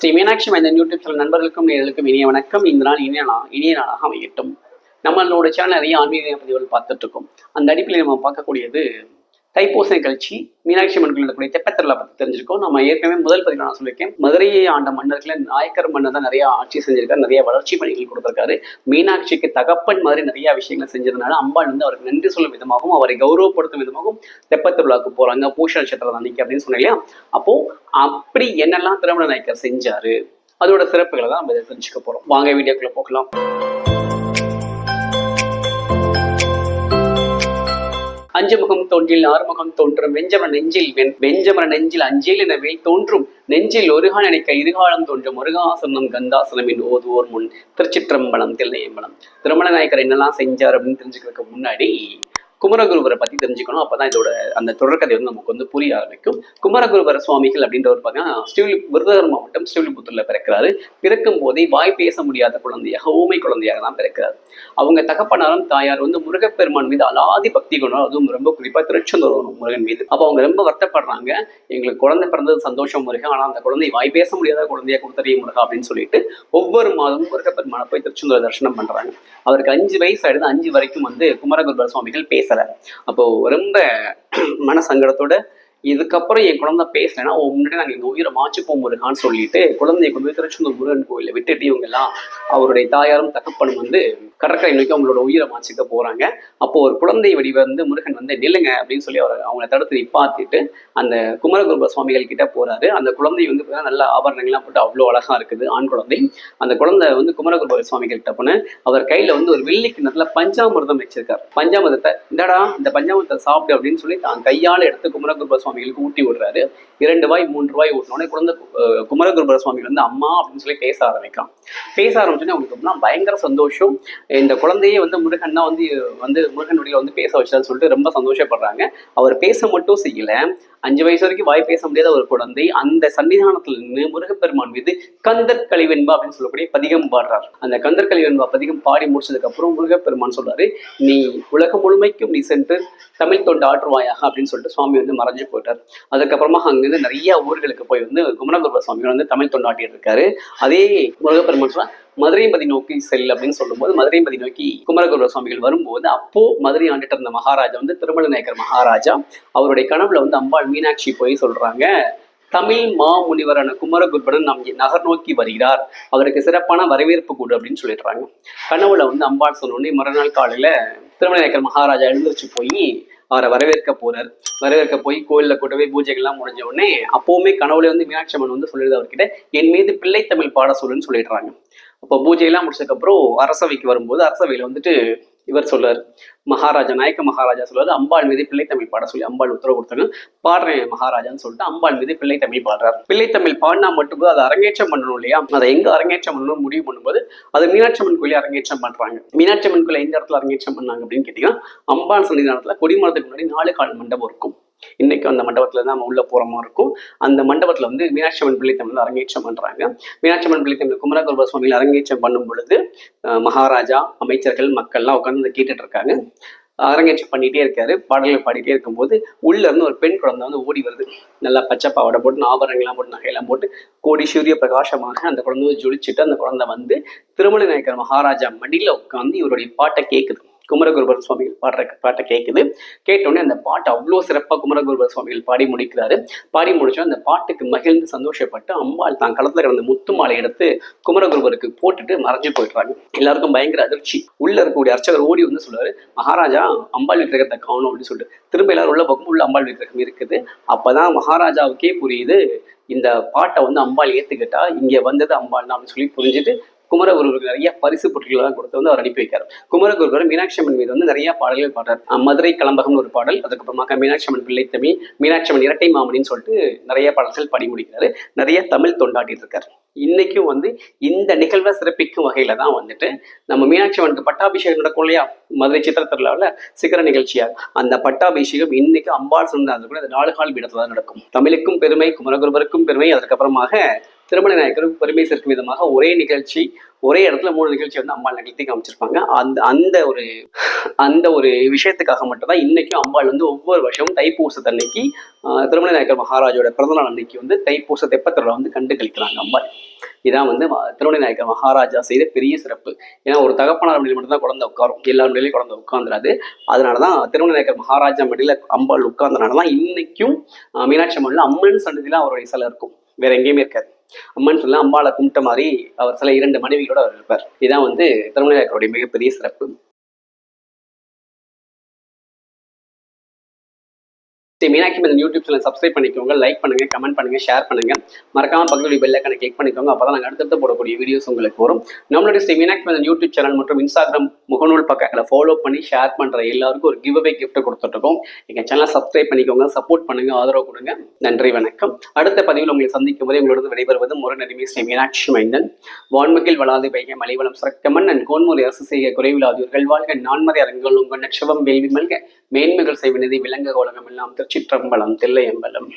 ஸ்ரீ மீனாட்சி மைந்தன் YouTube channel நண்பர்களுக்கும் நேர்களுக்கும் இனிய வணக்கம். இந்த நாள் இனிய நாள் இனிய நாளாக அமையட்டும். நம்மளோட சேனல் நிறைய ஆன்மீக பதிவுகள் பார்த்துட்டு இருக்கோம். அந்த அடிப்படையில் நம்ம பார்க்கக்கூடியது தைப்பூச கழிச்சி மீனாட்சி அம்மன் கோயில் கூடிய தெப்பத்திரலை பற்றி தெரிஞ்சிருக்கோம். நம்ம ஏற்கனவே முதல் பதிவில் நான் சொல்லியிருக்கேன். மதுரையை ஆண்ட மன்னர்களை நாயக்கர் மன்னர் தான் நிறைய ஆட்சி செஞ்சிருக்காரு நிறைய வளர்ச்சி பணிகள் கொடுத்திருக்காரு. மீனாட்சிக்கு தகப்பன் மாதிரி நிறைய விஷயங்களை செஞ்சதுனால அம்பாள் வந்து அவருக்கு நன்றி சொல்லும் விதமாகவும் அவரை கௌரவப்படுத்தும் விதமாகவும் தெப்பத்திருவிழாக்கு போறாங்க. பூஷ நட்சத்திரம் அன்னைக்கு அப்படின்னு சொன்னேன் இல்லையா? அப்போ அப்படி என்னெல்லாம் திருமண நாயக்கர் செஞ்சாரு? அதோட சிறப்புகளை தான் நம்ம தெரிஞ்சுக்க போறோம். வாங்க வீடியோக்குள்ள போகலாம். அஞ்சு முகம் தோன்றில் ஆறுமுகம் தோன்றும். வெஞ்சமர நெஞ்சில் வெண் வெஞ்சமர நெஞ்சில் அஞ்சில் என தோன்றும். நெஞ்சில் ஒருகால் நினைக்க இருகாலம் தோன்றும். முருகாசனம் கந்தாசனம் என்று ஓதுவோர் முன் திருச்சிற்றம்பலம் தில்லையம்பலம் திருமண நாயக்கர் என்னெல்லாம் செஞ்சார் அப்படின்னு தெரிஞ்சுக்கிறதுக்கு முன்னாடி குமரகுருவரை பத்தி தெரிஞ்சுக்கணும். அப்பதான் இதோட அந்த தொடர்கதை வந்து நமக்கு வந்து புரிய ஆரம்பிக்கும். குமரகுருவர சுவாமிகள் அப்படின்றவர் பார்த்தீங்கன்னா ஸ்ரீவில் விருதுநகர் மாவட்டம் ஸ்ரீவில்புத்தூர்ல பிறக்கிறாரு. பிறக்கும் போதே வாய் பேச முடியாத குழந்தையாக ஊமை குழந்தையாக தான் பிறக்கிறார். அவங்க தகப்பனாரும் தாயார் வந்து முருகப்பெருமான் மீது அலாதி பக்தி கொண்டார் அதுவும் ரொம்ப குறிப்பா திருச்செந்தூர் முருகன் மீது. அப்போ அவங்க ரொம்ப வருத்தப்படுறாங்க. எங்களுக்கு குழந்தை பிறந்தது சந்தோஷம் முருகன். ஆனா அந்த குழந்தை வாய் பேச முடியாத குழந்தைய கொடுத்தறிய முருகா அப்படின்னு சொல்லிட்டு ஒவ்வொரு மாதமும் முருகப்பெருமானை போய் திருச்செந்தூர் தரிசனம் பண்றாங்க. அவருக்கு அஞ்சு வயசு ஆயிடுது. அஞ்சு வரைக்கும் வந்து குமரகுருபர சுவாமிகள் பேசலை. அப்போ ரொம்ப மன சங்கடத்தோட இதுக்கப்புறம் என் குழந்தை பேசலைன்னா முன்னாடி நாங்கள் எங்கள் உயிரை மாச்சுப்போம் முருகான்னு சொல்லிட்டு குழந்தைய கொண்டு போய் திருச்செந்தூர் முருகன் கோயிலில் விட்டுட்டு இவங்க எல்லாம் அவருடைய தாயாரும் தகப்பனும் வந்து கடற்கரை நோக்கி அவங்களோட உயிரை மாச்சிக்க போறாங்க. அப்போ ஒரு குழந்தை வடிவ வந்து முருகன் வந்து நில்லுங்க அப்படின்னு சொல்லி அவர் அவங்கள தடுத்து நிப்பாத்திட்டு அந்த குமரகுருப சுவாமிகள் கிட்ட போறாரு. அந்த குழந்தை வந்து நல்ல ஆபரணங்கள்லாம் போட்டு அவ்வளோ அழகா இருக்குது ஆண் குழந்தை. அந்த குழந்தை வந்து குமரகுருப சுவாமிகள் கிட்ட போன அவர் கையில வந்து ஒரு வெள்ளி கிண்ணத்துல பஞ்சாமிர்தம் வச்சிருக்காரு. பஞ்சாமிர்தத்தை இந்தடா இந்த பஞ்சாமிரத்தை சாப்பிடு அப்படின்னு சொல்லி தான் கையால எடுத்து குமரகுருப சுவாமிகளுக்கு ஊட்டி விடுறாரு. இரண்டு ரூபாய் மூன்று ரூபாய் ஊட்டினோடனே குழந்தை குமரகுருபர சுவாமிகள் வந்து அம்மா அப்படின்னு சொல்லி பேச ஆரம்பிக்கலாம் பேச ஆரம்பிச்சோன்னே அவங்களுக்கு அப்படின்னா பயங்கர சந்தோஷம். இந்த குழந்தையே வந்து முருகன் தான் வந்து வந்து முருகன் வந்து பேச வச்சான்னு சொல்லிட்டு ரொம்ப சந்தோஷப்படுறாங்க. அவர் பேச மட்டும் செய்யல. அஞ்சு வயசு வரைக்கும் வாய் பேச முடியாத ஒரு குழந்தை அந்த சன்னிதானத்தில் நின்று முருகப்பெருமான் மீது கந்தற்கழிவெண்பா அப்படின்னு சொல்லக்கூடிய பதிகம் பாடுறார். அந்த கந்தர் கழிவென்பா பதிகம் பாடி முடிச்சதுக்கு அப்புறம் முருகப்பெருமான் சொல்றாரு நீ உலகம் முழுமைக்கும் நீ சென்று தமிழ் தொண்டு ஆற்றுவாயாக அப்படின்னு சொல்லிட்டு சுவாமி வந்து மறைஞ்சு போயிட்டார். அதுக்கப்புறமா அங்கிருந்து நிறைய ஊர்களுக்கு போய் வந்து குமரகுருப சுவாமிகள் வந்து தமிழ் தொண்டாட்டிட்டு இருக்காரு. அதே முருகப்பெருமான் சொல்ல மதுரைபதி நோக்கி செல் அப்படின்னு சொல்லும்போது மதுரைபதி நோக்கி குமரகுருவ சுவாமிகள் வரும்போது அப்போ மதுரை ஆண்டுட்டு இருந்த மகாராஜா வந்து திருமல நாயக்கர் மகாராஜா அவருடைய கனவுல வந்து அம்பாள் மீனாட்சி போய் சொல்றாங்க தமிழ் மாமுனிவரான குமரகுருபரன் நம் நகர் நோக்கி வருகிறார். அவருக்கு சிறப்பான வரவேற்பு கூடு அப்படின்னு சொல்லிடுறாங்க. கனவுல வந்து அம்பாள் சொன்னோடனே மறுநாள் காலையில திருமணநாயக்கர் மகாராஜா எழுந்திருச்சு போய் அவரை வரவேற்க போறார். வரவேற்க போய் கோயிலில் கூட்ட போய் பூஜைகள்லாம் முடிஞ்ச உடனே அப்பவுமே கனவுல வந்து மீனாட்சி அம்மன் வந்து சொல்லிடுது அவர்கிட்ட என் மீது பிள்ளை தமிழ் பாட சொல்லுன்னு சொல்லிடுறாங்க. அப்போ பூஜையெல்லாம் முடிச்சதுக்கப்புறம் அரசவைக்கு வரும்போது அரசவையில் வந்துட்டு இவர் சொல்றாரு. மகாராஜா நாயக்க மகாராஜா சொல்றாரு அம்பாள் மீது பிள்ளை தமிழ் பாட சொல்லி அம்பாள் உத்தரவு கொடுத்தாங்க பாடுறேன் மகாராஜான்னு சொல்லிட்டு அம்பாள் மீது பிள்ளை தமிழ் பாடுறாரு. பிள்ளை தமிழ் பாடினா மட்டும் அதை அரங்கேற்றம் பண்ணணும் இல்லையா? அதை எங்க அரங்கேற்றம் பண்ணணும் முடிவு பண்ணும்போது அது மீனாட்சி அம்மன் கோயிலே அரங்கேற்றம் பண்றாங்க. மீனாட்சி அம்மன் கோயில் எந்த இடத்துல அரங்கேற்றம் பண்ணாங்க அப்படின்னு கேட்டீங்கன்னா அம்பாள் சன்னிதானத்துல கொடிமரத்துக்கு முன்னாடி நாலு கால் மண்டபம் இருக்கும். இன்னைக்கு அந்த மண்டபத்துல தான் நம்ம உள்ள போற மாதிரி இருக்கும். அந்த மண்டபத்துல வந்து மீனாட்சி அம்மன் பிள்ளை அரங்கேற்றம் பண்றாங்க. மீனாட்சி அம்மன் பிள்ளை குமரகுருப சுவாமியில் அரங்கேற்றம் பண்ணும் பொழுது மகாராஜா அமைச்சர்கள் மக்கள்லாம் உட்காந்து கேட்டுட்டு இருக்காங்க. அரங்கேற்றம் பண்ணிட்டே இருக்காரு. பாடல்கள் பாடிட்டே இருக்கும்போது உள்ள இருந்து ஒரு பெண் குழந்தை வந்து ஓடி வருது. நல்லா பச்சை பாவாடை போட்டு ஆபரணங்கள்லாம் போட்டு நகையெல்லாம் போட்டு கோடி சூரிய பிரகாசமாக அந்த குழந்தை வந்து ஜொலிச்சுட்டு அந்த குழந்தை வந்து திருமலை நாயக்கர் மகாராஜா மடியில உட்காந்து இவருடைய பாட்டை கேட்குது குமரகுருபர் சுவாமிகள் பாடுற பாட்டை கேட்குது கேட்டோடனே அந்த பாட்டு அவ்வளோ சிறப்பாக குமரகுருபர் சுவாமிகள் பாடி முடிக்கிறாரு. பாடி முடிச்சோம் அந்த பாட்டுக்கு மகிழ்ந்து சந்தோஷப்பட்டு அம்பாள் தான் களத்தில் கிடந்த முத்து மாலை எடுத்து குமரகுருபருக்கு போட்டுட்டு மறைஞ்சு போயிடுறாங்க. எல்லாருக்கும் பயங்கர அதிர்ச்சி. உள்ள இருக்கக்கூடிய அர்ச்சகர் ஓடி வந்து சொல்லுவாரு மகாராஜா அம்பாள் விக்கிரகத்தை காணும் அப்படின்னு சொல்லிட்டு. திரும்ப எல்லாரும் உள்ள பக்கம் உள்ள அம்பாள் விக்கிரகம் இருக்குது. அப்பதான் மகாராஜாவுக்கே புரியுது இந்த பாட்டை வந்து அம்பாள் ஏத்துக்கிட்டா இங்க வந்தது அம்பாள் தான் அப்படின்னு சொல்லி புரிஞ்சுட்டு குமரகுருவுக்கு நிறைய பரிசு பொருட்கள்லாம் கொடுத்து வந்து அவர் அனுப்பி வைக்கார். குமரகுருவர் மீனாட்சி அம்மன் மீது வந்து நிறைய பாடல்கள் பாடுறார். மதுரை கலம்பகம்னு ஒரு பாடல் அதுக்கப்புறமாக மீனாட்சி அம்மன் பிள்ளை தமிழ் மீனாட்சி அம்மன் இரட்டை மாமணின்னு சொல்லிட்டு நிறைய பாடல்கள் படி முடிக்கிறாரு. நிறைய தமிழ் தொண்டாட்டிட்டு இருக்காரு. இன்னைக்கும் வந்து இந்த நிகழ்வை சிறப்பிக்கும் வகையில தான் வந்துட்டு நம்ம மீனாட்சி அம்மனுக்கு பட்டாபிஷேகம் நடக்கும் இல்லையா? மதுரை சித்திர திருவிழாவில் சிகர நிகழ்ச்சியாக அந்த பட்டாபிஷேகம் இன்னைக்கு அம்பாள் சொன்னது கூட நாலு கால் பீடத்துல தான் நடக்கும். தமிழுக்கும் பெருமை குமரகுருபருக்கும் பெருமை. அதுக்கப்புறமாக திருமண நாயக்கருக்கு பெருமை சேர்க்கும் விதமாக ஒரே நிகழ்ச்சி ஒரே இடத்துல மூணு நிகழ்ச்சி வந்து அம்பாள் நிகழ்த்தி காமிச்சிருப்பாங்க. அந்த அந்த ஒரு அந்த ஒரு விஷயத்துக்காக மட்டும்தான் இன்னைக்கும் அம்பாள் வந்து ஒவ்வொரு வருஷமும் தைப்பூசத்தன்னைக்கு ஆஹ், திருமலை நாயக்கர் மகாராஜோட பிறந்தநாள் அன்னைக்கு வந்து தைப்பூச தெப்பத்திரலை வந்து கண்டு கழிக்கிறாங்க அம்பாள். இதான் வந்து திருமண நாயக்கர் மகாராஜா செய்த பெரிய சிறப்பு. ஏன்னா ஒரு தகப்பனார் மடியில் மட்டும்தான் குழந்தை உட்காரும். எல்லா மடியிலையும் குழந்தை உட்காந்துராது அதனால தான் திருமண நாயக்கர் மகாராஜா மடியில் அம்பாள் உட்கார்ந்தனால தான் இன்னைக்கும் மீனாட்சி அம்மன்ல அம்மன் சன்னதியில் அவருடைய சிலை இருக்கும். வேற எங்கேயுமே இருக்காது. அம்மன் சொல்ல அம்பாளை கும்பிட்ட மாதிரி அவர் சில இரண்டு மனைவிகளோட அவர் இருப்பார். இதுதான் வந்து திருமலை நாயக்கருடைய மிகப்பெரிய சிறப்பு. சரி மீனாட்சி இந்த யூடியூப் சேனல் சப்ஸ்கிரைப் பண்ணிக்கோங்க லைக் பண்ணுங்க கமெண்ட் பண்ணுங்க ஷேர் பண்ணுங்க. மறக்காம பக்கத்துடைய பெல் கிளிக் பண்ணிக்கோங்க அப்பதான் நாங்கள் அடுத்தடுத்து போடக்கூடிய வீடியோஸ் உங்களுக்கு வரும். நம்மளுடைய ஸ்ரீ மீனாட்சி இந்த யூடியூப் சேனல் மற்றும் இன்ஸ்டாகிராம் முகநூல் பக்கங்களை ஃபாலோ பண்ணி ஷேர் பண்ற எல்லாருக்கும் ஒரு கிவ் அவே கிஃப்ட் கொடுத்துட்ருக்கோம் எங்க சேனலை சப்ஸ்கிரைப் பண்ணிக்கோங்க சப்போர்ட் பண்ணுங்க ஆதரவு கொடுங்க. நன்றி வணக்கம். அடுத்த பதிவில் உங்களை சந்திக்கும் போது உங்களோட விடைபெறுவது முரணடிமை ஸ்ரீ மீனாட்சி மைந்தன். வான்மகில் வளாது வைக மலைவளம் சிறக்கமன் அண்ட் கோன்முறை அரசு செய்ய குறைவிலாதீர்கள் வாழ்க நான்மறை அரங்கள் உங்கள் நட்சவம் வேள்வி மல்க. மேன்மைகள் செய்வினதி விலங்க கோலகம் எல்லாம் திருச்சிற்றம்பலம் தில்லையம்பலம்.